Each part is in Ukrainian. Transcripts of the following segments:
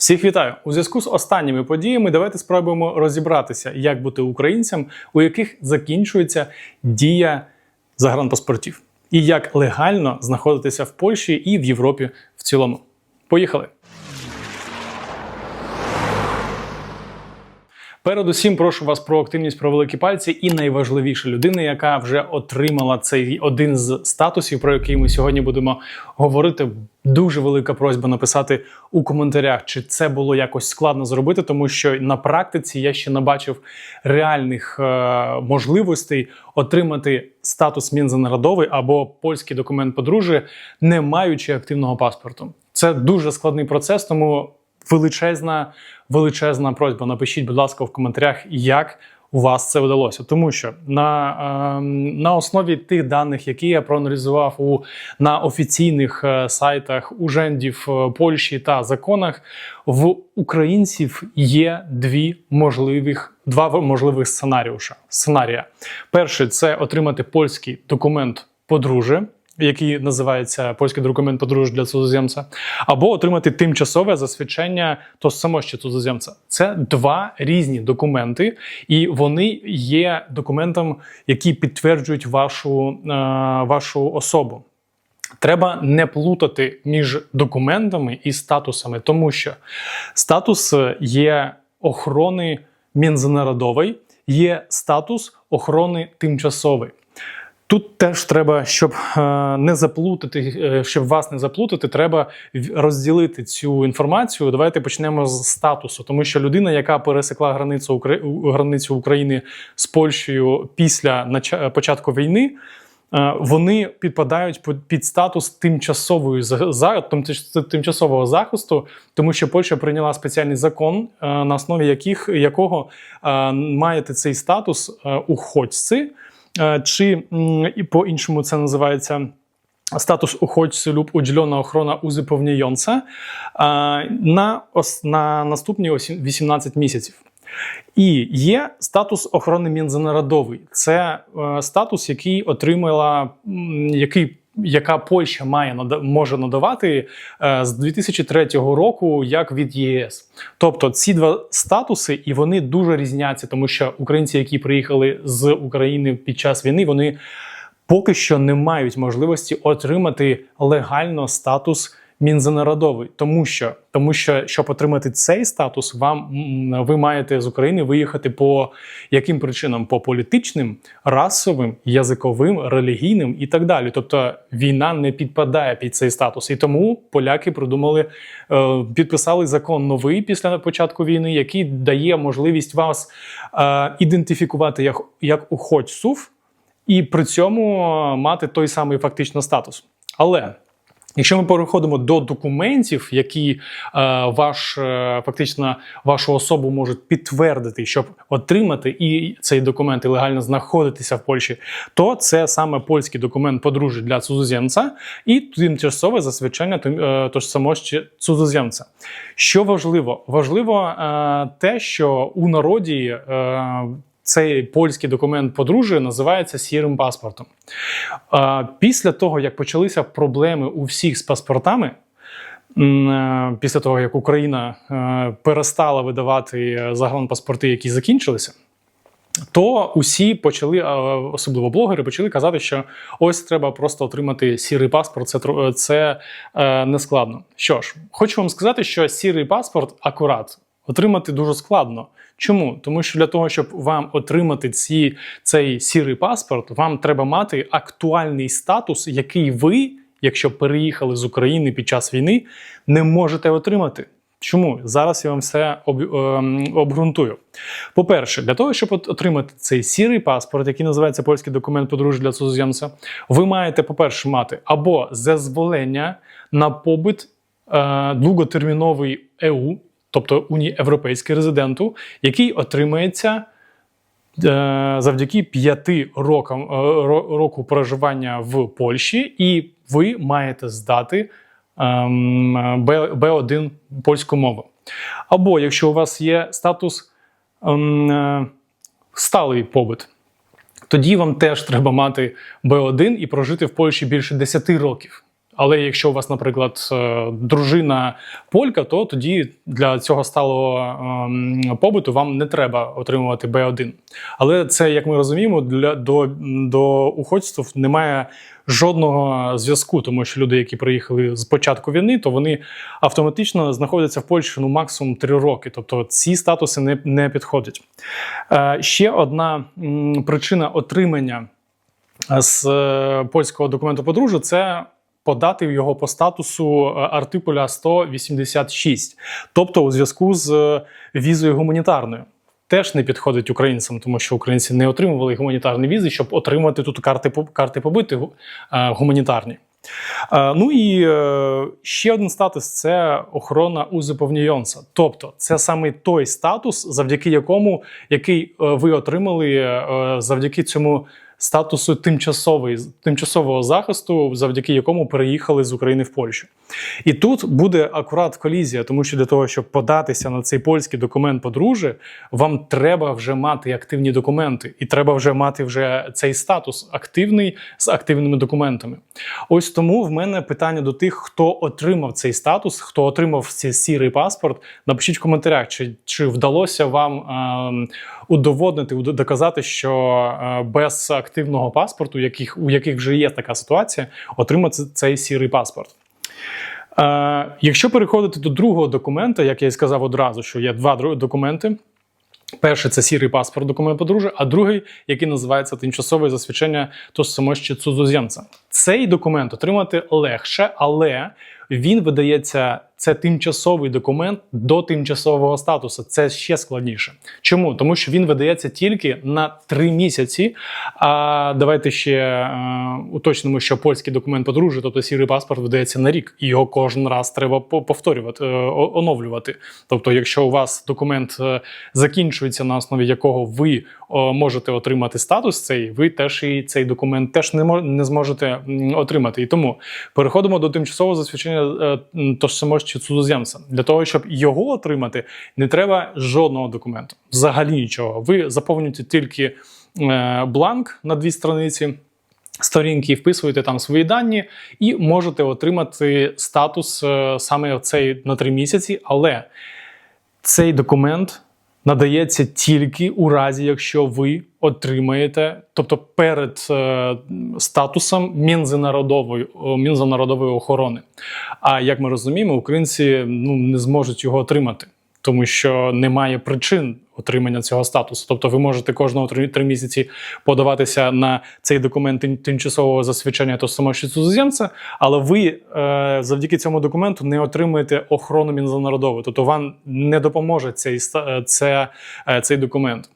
Всіх вітаю! У зв'язку з останніми подіями давайте спробуємо розібратися, як бути українцям, у яких закінчується дія загранпаспортів, і як легально знаходитися в Польщі і в Європі в цілому. Поїхали! Передусім, прошу вас про активність про великі пальці, і найважливіше людина, яка вже отримала цей один з статусів, про який ми сьогодні будемо говорити. Дуже велика просьба написати у коментарях, чи це було якось складно зробити, тому що на практиці я ще не бачив реальних е, можливостей отримати статус мінзанарадовий або польський документ подружжя, не маючи активного паспорту. Це дуже складний процес, тому величезна, величезна просьба. Напишіть, будь ласка, в коментарях, як у вас це вдалося. Тому що на е, на основі тих даних, які я проаналізував у на офіційних е, сайтах ужендів е, Польщі та законах, в українців є дві можливих два можливих сценаріуша. Сценарія. Перший це отримати польський документ подружжя, який називається польський документ подружжя для цудоземця, або отримати тимчасове засвідчення того самого ще цудоземця. Це два різні документи, і вони є документом, які підтверджують вашу, е, вашу особу. Треба не плутати між документами і статусами, тому що статус є охорони мінзанарадової, є статус охорони тимчасовий. Тут теж треба, щоб е, не заплутати, е, щоб вас не заплутати, треба розділити цю інформацію. Давайте почнемо з статусу, тому що людина, яка пересекла границю границю України з Польщею після початку війни, е, вони підпадають під статус тимчасової тимчасового захисту, тому що Польща прийняла спеціальний закон, на основі яких якого маєте цей статус уходźcy, Е, чи і по-іншому це називається. Статус уходźcy люб уділена охорона uzupełniająca е, на на наступні 18 місяців. І є статус охорони мінзанарадовий. Це е, статус, який отримала, який яка Польща має може надавати е, з 2003 року, як від ЄС. Тобто ці два статуси, і вони дуже різняться, тому що українці, які приїхали з України під час війни, вони поки що не мають можливості отримати легально статус мінзанарадовий, тому що тому що щоб отримати цей статус, вам ви маєте з України виїхати по яким причинам? По політичним, расовим, язиковим, релігійним і так далі. Тобто війна не підпадає під цей статус, і тому поляки придумали е, підписали закон новий після початку війни, який дає можливість вас е, ідентифікувати як як уходців і при цьому мати той самий фактично статус. Але Якщо ми переходимо до документів, які е, ваш е, фактично вашу особу можуть підтвердити, щоб отримати і цей документ і легально знаходитися в Польщі, то це саме польський документ подружжя для цудоземця і тимчасове засвідчення е, тож самого цудоземця. Що важливо? Важливо е, те, що у народі. Е, цей польський документ подружжя називається сірим паспортом. Після того, як почалися проблеми у всіх з паспортами, е, після того, як Україна е, перестала видавати загранпаспорти, які закінчилися. То усі почали, особливо блогери, почали казати, що ось треба просто отримати сірий паспорт, це це е, не складно. Що ж, хочу вам сказати, що сірий паспорт акурат отримати дуже складно. Чому? Тому що для того, щоб вам отримати ці, цей сірий паспорт, вам треба мати актуальний статус, який ви, якщо переїхали з України під час війни, не можете отримати. Чому? Зараз я вам все об, ем, обґрунтую. По-перше, для того, щоб отримати цей сірий паспорт, який називається польський документ подружжя для цудземця, ви маєте, по-перше, мати або зазволення на побит е, довготерміновий ЕУ тобто уні європейський резиденту, який отримається е, завдяки п'яти рокам е, року проживання в Польщі, і ви маєте здати ем, Б1 польську мову. Або якщо у вас є статус ем, е, сталий побит. Тоді вам теж треба мати Б1 і прожити в Польщі більше 10 років. Але якщо у вас, наприклад, е, дружина полька, то тоді для цього сталого ем, побуту вам не треба отримувати Б1. Але це, як ми розуміємо, для до, до уходців немає жодного зв'язку, тому що люди, які приїхали з початку війни, то вони автоматично знаходяться в Польщі ну максимум 3 роки. Тобто ці статуси не, не підходять. Е, ще одна причина отримання з е, польського документу подружжя це подати його по статусу е, артикуля 186, тобто у зв'язку з е, візою гуманітарною. Теж не підходить українцям, тому що українці не отримували гуманітарні візи, щоб отримати тут карти карти побити е, гуманітарні. Ну і ще один статус це охорона узаповнюєнца. Тобто, це саме той статус, завдяки якому який ви отримали завдяки цьому статусу тимчасовий, тимчасового захисту, завдяки якому переїхали з України в Польщу. І тут буде акурат колізія, тому що для того, щоб податися на цей польський документ подружжя, вам треба вже мати активні документи, і треба вже мати вже цей статус активний з активними документами. Ось тому в мене питання до тих, хто отримав цей статус, хто отримав цей сірий паспорт. Напишіть в коментарях, чи, чи вдалося вам ем, удоводнити, доказати, що е, без активного паспорту, яких, у яких вже є така ситуація, отримати цей сірий паспорт. Е, якщо переходити до другого документа, як я і сказав одразу, що є два документи. Перший це сірий паспорт документ подружжя, а другий, який називається тимчасове засвідчення тосамощі цудзоземця. Цей документ отримати легше, але він видається це тимчасовий документ до тимчасового статусу. Це ще складніше. Чому? Тому що він видається тільки на три місяці. А давайте ще е, уточнимо, що польський документ подружжя, тобто сірий паспорт, видається на рік, і його кожен раз треба по- повторювати, е, оновлювати. Тобто, якщо у вас документ е, закінчується, на основі якого ви можете отримати статус, цей ви теж і цей документ теж не мо- не зможете отримати. І тому переходимо до тимчасового засвідчення е, тосамощі цудоземця. Для того, щоб його отримати, не треба жодного документу. Взагалі нічого. Ви заповнюєте тільки е, бланк на дві страниці. Сторінки вписуєте там свої дані і можете отримати статус е, саме цей на три місяці. Але цей документ надається тільки у разі, якщо ви отримаєте, тобто перед е, статусом мінзанародової, о, охорони. А як ми розуміємо, українці ну, не зможуть його отримати. Тому що немає причин отримання цього статусу. Тобто, ви можете кожного три, місяці подаватися на цей документ тимчасового засвідчення то самого цудземця, але ви е, завдяки цьому документу не отримуєте охорону мінзанародову. Тобто вам не допоможе цей, е, це, е, цей документ.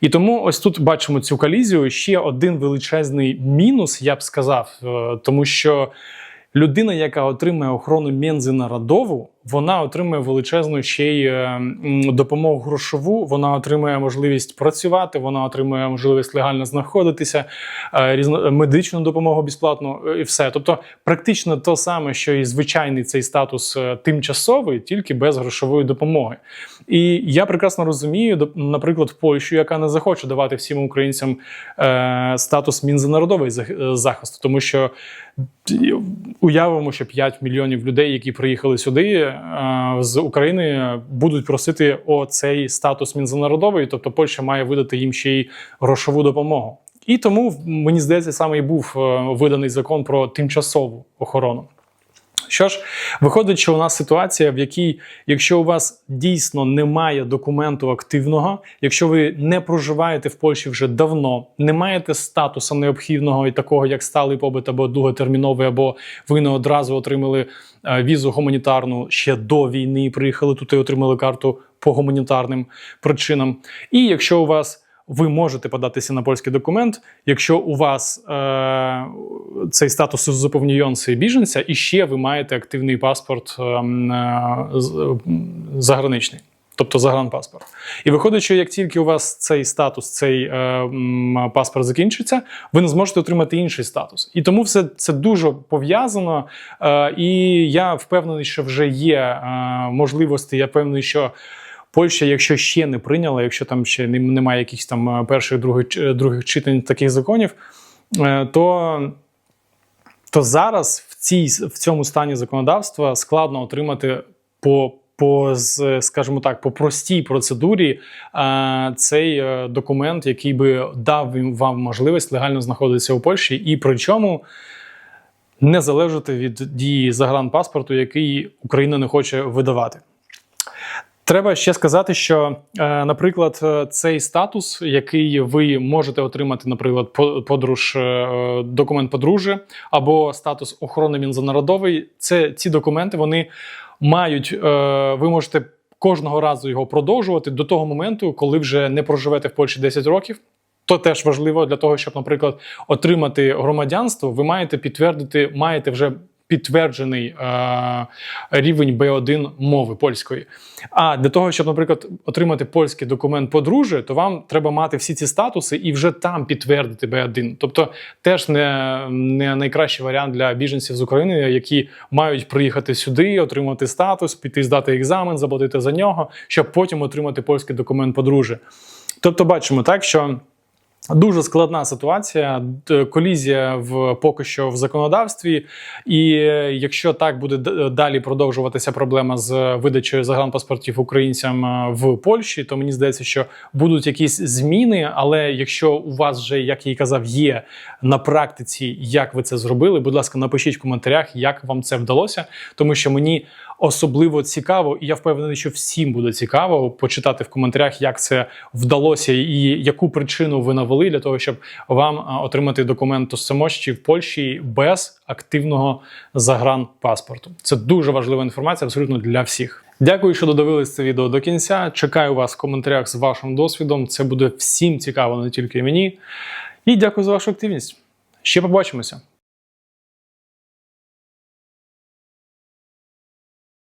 І тому ось тут бачимо цю колізію. Ще один величезний мінус, я б сказав, тому що людина, яка отримує охорону Мензи народову, вона отримує величезну ще й е, допомогу грошову. Вона отримує можливість працювати, вона отримує можливість легально знаходитися, е, різно медичну допомогу безплатну е, і все. Тобто, практично те саме, що і звичайний цей статус тимчасовий, тільки без грошової допомоги. І я прекрасно розумію, наприклад, Польщу, яка не захоче давати всім українцям статус мінзанародовий зах- захисту, тому що уявимо, що 5 мільйонів людей, які приїхали сюди е, з України, будуть просити о цей статус мінзанародовий, тобто Польща має видати їм ще й грошову допомогу. І тому мені здається, саме і був е, виданий закон про тимчасову охорону. Що ж, виходить, що у нас ситуація, в якій, якщо у вас дійсно немає документу активного, якщо ви не проживаєте в Польщі вже давно, не маєте статусу необхідного і такого, як сталий побит або довготерміновий, або ви не одразу отримали е, візу гуманітарну ще до війни, приїхали тут і отримали карту по гуманітарним причинам. І якщо у вас ви можете податися на польський документ, якщо у вас е, цей статус і біженця, і ще ви маєте активний паспорт е, е, з- заграничний. Тобто загранпаспорт. І виходить, що як тільки у вас цей статус, цей е, м, паспорт закінчиться, ви не зможете отримати інший статус. І тому все це дуже пов'язано. Е, і я впевнений, що вже є е, можливості. Я впевнений, що Польща, якщо ще не прийняла, якщо там ще не- немає якихось там е, перших, других, ч- других читань таких законів, е, то то зараз в цій в цьому стані законодавства складно отримати по. По скажімо так, по простій процедурі е, цей е, документ, який би дав вам можливість легально знаходитися у Польщі, і причому не залежати від дії загранпаспорту, який Україна не хоче видавати. Треба ще сказати, що, е, наприклад, е, цей статус, який ви можете отримати, наприклад, по- подруж, е, документ подружжя або статус охорони міжнародовий, це ці документи вони мають. Ви можете кожного разу його продовжувати до того моменту, коли вже не проживете в Польщі 10 років. То теж важливо для того, щоб, наприклад, отримати громадянство, ви маєте підтвердити, маєте вже підтверджений е, рівень B1 мови польської. А для того, щоб, наприклад, отримати польський документ подружжя, то вам треба мати всі ці статуси і вже там підтвердити B1. Тобто, теж не, не найкращий варіант для біженців з України, які мають приїхати сюди, отримати статус, піти здати екзамен, заплатити за нього, щоб потім отримати польський документ подружжя. Тобто, бачимо так, що. Дуже складна ситуація, колізія в поки що в законодавстві. І е, якщо так буде далі продовжуватися проблема з видачею загранпаспортів українцям е, в Польщі, то мені здається, що будуть якісь зміни. Але якщо у вас вже, як я і казав, є на практиці, як ви це зробили, будь ласка, напишіть в коментарях, як вам це вдалося, тому що мені. Особливо цікаво, і я впевнений, що всім буде цікаво почитати в коментарях, як це вдалося, і яку причину ви навели для того, щоб вам а, отримати документ самощі в Польщі без активного загранпаспорту. Це дуже важлива інформація, абсолютно для всіх. Дякую, що додивились це відео до кінця. Чекаю вас в коментарях з вашим досвідом. Це буде всім цікаво, не тільки мені. І дякую за вашу активність. Ще побачимося.